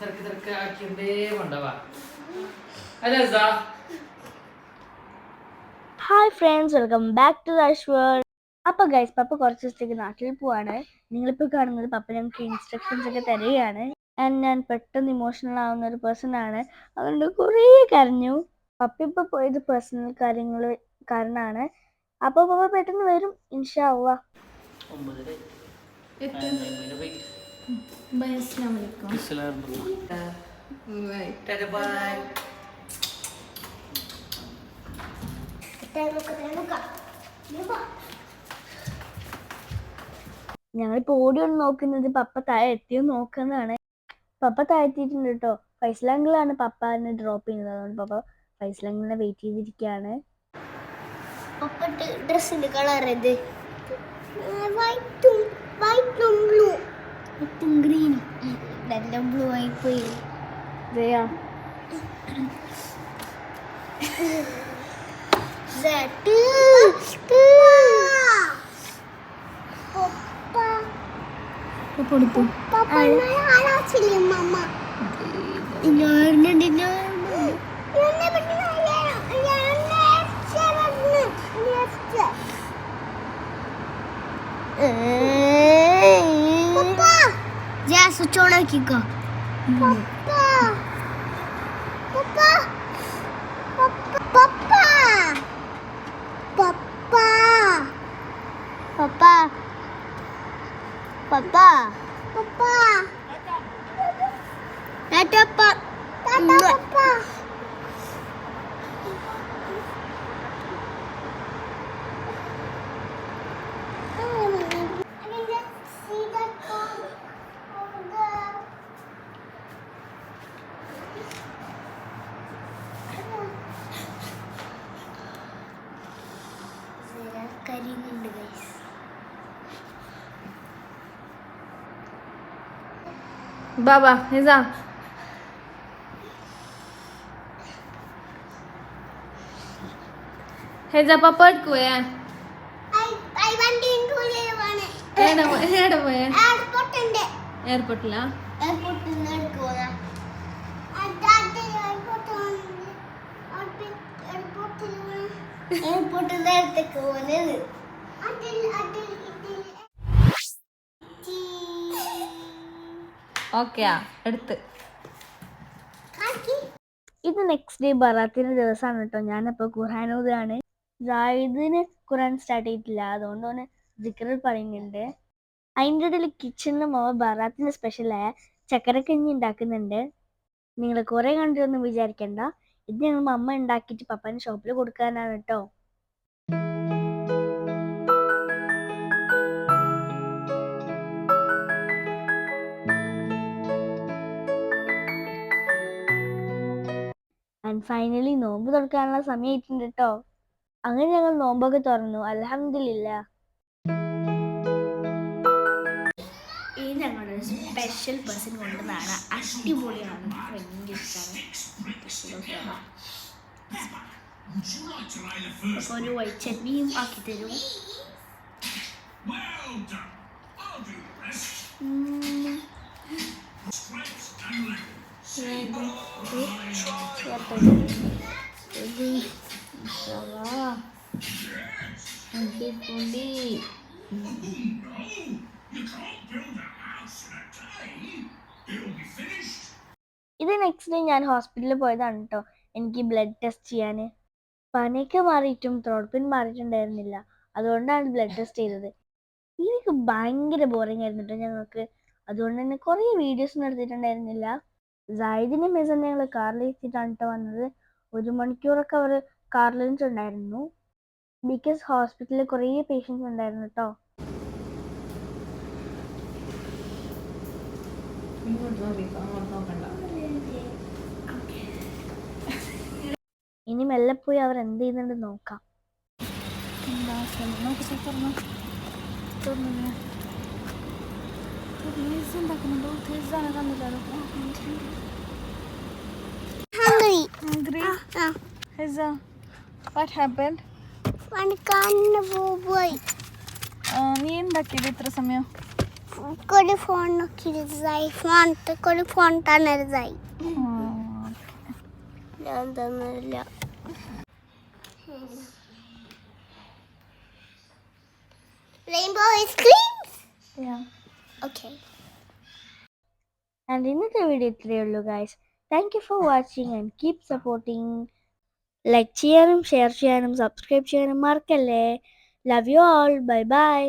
തിരക്ക് തിരക്ക് ആക്കിയതേ വേണ്ടവാ അല്ല സാ hi friends welcome back to dash world അപ്പോൾ ഗൈസ് പപ്പ കുറച്ച് ദിവസത്തേക്ക് നാട്ടിൽ പോവാണ്. നിങ്ങളിപ്പോൾ കാണുന്നത് പപ്പ ഞങ്ങൾക്ക് ഇൻസ്ട്രക്ഷൻസ് ഒക്കെ തരികയാണ്. ആൻഡ് ഞാൻ പെട്ടെന്ന് ഇമോഷണൽ ആവുന്ന ഒരു പേഴ്സൺ ആണ്. അതുകൊണ്ട് കുറേ കരഞ്ഞു. പപ്പ ഇപ്പോൾ പോയത് പേഴ്സണൽ കാര്യങ്ങൾ കാരണമാണ് അപ്പോൾ പപ്പ പെട്ടെന്ന് വരും. ഇൻഷാ അള്ളാ. ഒമ്പതര ബൈ ഞങ്ങളിപ്പോൾ ഓടി വന്ന് നോക്കുന്നത് പപ്പ താഴെ എത്തിയോ നോക്കുന്നതാണ്. പപ്പ താഴെത്തിയിട്ടുണ്ട് കേട്ടോ. ഫൈസലാങ്കിളാണ് പപ്പാനെ ഡ്രോപ്പ് ചെയ്യുന്നത്. അതുകൊണ്ട് പപ്പ ഫൈസലാങ്കിളിനെ വെയിറ്റ് ചെയ്തിരിക്കുകയാണ്. ഡ്രസ്സിന്റെ കളർ ഇത് വൈറ്റും വൈറ്റും ബ്ലൂ വൈറ്റും ഗ്രീനും ഇതെല്ലാം ബ്ലൂ ആയി പോയി ജയാ കൊടുത്തു മമ്മ സ്വിച്ച് ഓൺ ആക്കിക്കോ Papa. Papa. Papa. Tata. Papa. बाबा निज़ाम हेजा पपट को है आई आई वांट टू लेवाने ఏడ ఏడ పోయా ఎయిర్పోర్ట్ ఉంది ఎయిర్పోర్ట్ లా ఎయిర్పోర్ట్ ఉంది అనుకోనా అదే ఎయిర్పోర్ట్ ఉంది ఎయిర్పోర్ట్ ఎయిర్పోర్ట్ దగ్గరికి పోలేదు అదే అదే എടുത്ത്. ഇത് നെക്സ്റ്റ് ഡേ ബറാത്തിന്റെ ദിവസമാണ് കേട്ടോ. ഞാനപ്പോൾ ഖുർആൻ ഓതുകയാണ് ജാഹിദിന് ഖുർആൻ സ്റ്റാർട്ട് ചെയ്തിട്ടില്ല. അതുകൊണ്ട് തന്നെ ജിക്കറിൽ പറയുന്നുണ്ട്. അതിന്റെ ഇടയിൽ കിച്ചണിൽ മോവ ബറാത്തിന് സ്പെഷ്യലായ ചക്കരക്കഞ്ഞി ഉണ്ടാക്കുന്നുണ്ട്. നിങ്ങൾ കുറേ കണ്ടിട്ടൊന്നും വിചാരിക്കണ്ട. ഇത് ഞങ്ങൾ അമ്മ ഉണ്ടാക്കിയിട്ട് പപ്പാന്റെ ഷോപ്പിൽ കൊടുക്കാനാണ് കേട്ടോ. ആൻഡ് ഫൈനലി നോമ്പ് തുറക്കാനുള്ള സമയമായിട്ടുണ്ട് കേട്ടോ അങ്ങനെ ഞങ്ങൾ നോമ്പൊക്കെ തുറന്നു. അലഹമില്ല ഈ ഞങ്ങളുടെ സ്പെഷ്യൽ പേഴ്സൺ കൊണ്ടുവന്നാണ് അടിപൊളിയാണ്. ഭയങ്കര ഇഷ്ടമാണ് ഒരു വൈറ്റ് ചട്നിയും ആക്കി തരും. അടിപൊളി ഇത് നെക്സ്റ്റ് ഡേ ഞാൻ ഹോസ്പിറ്റലിൽ പോയതാണ് കേട്ടോ എനിക്ക് ബ്ലഡ് ടെസ്റ്റ് ചെയ്യാൻ പനിയൊക്കെ മാറിയിട്ടും ത്രോട്ട് പിൻ മാറിയിട്ടുണ്ടായിരുന്നില്ല. അതുകൊണ്ടാണ് ബ്ലഡ് ടെസ്റ്റ് ചെയ്തത്. എനിക്ക് ഭയങ്കര ബോറിംഗ് ആയിരുന്നു കേട്ടോ ഞങ്ങൾക്ക്. അതുകൊണ്ട് തന്നെ കുറേ വീഡിയോസ് എടുത്തിട്ടുണ്ടായിരുന്നില്ല. സൈദിനെ മെസ്സൻ ഞങ്ങൾ കാറിൽ എത്തിയിട്ടാണ് കേട്ടോ വന്നത്. ഒരു മണിക്കൂറൊക്കെ അവർ കാറിൽ ഉണ്ടായിരുന്നു ബിക്കോസ് ഹോസ്പിറ്റലിൽ കുറേ പേഷ്യൻസ് ഉണ്ടായിരുന്നു കേട്ടോ ഇനി മെല്ലെ പോയി അവർ എന്ത് ചെയ്യുന്നുണ്ട് നോക്കാം. hungry. Hungry? What happened? നീ ഉണ്ടാക്കിയത് ഇത്ര സമയം? ഫോൺ നോക്കിയിരുന്നതായി ഫോൺ ഒരു ഫോൺ തന്നതായി ഞാൻ തന്നില്ല. Rainbow ice creams okay and ഇന്നത്തെ വീഡിയോ ഇത്രയേ ഉള്ളൂ guys thank you for watching and keep supporting like ചെയ്യാനും ഷെയർ ചെയ്യാനും സബ്സ്ക്രൈബ് ചെയ്യാനും മറക്കല്ലേ love you all bye bye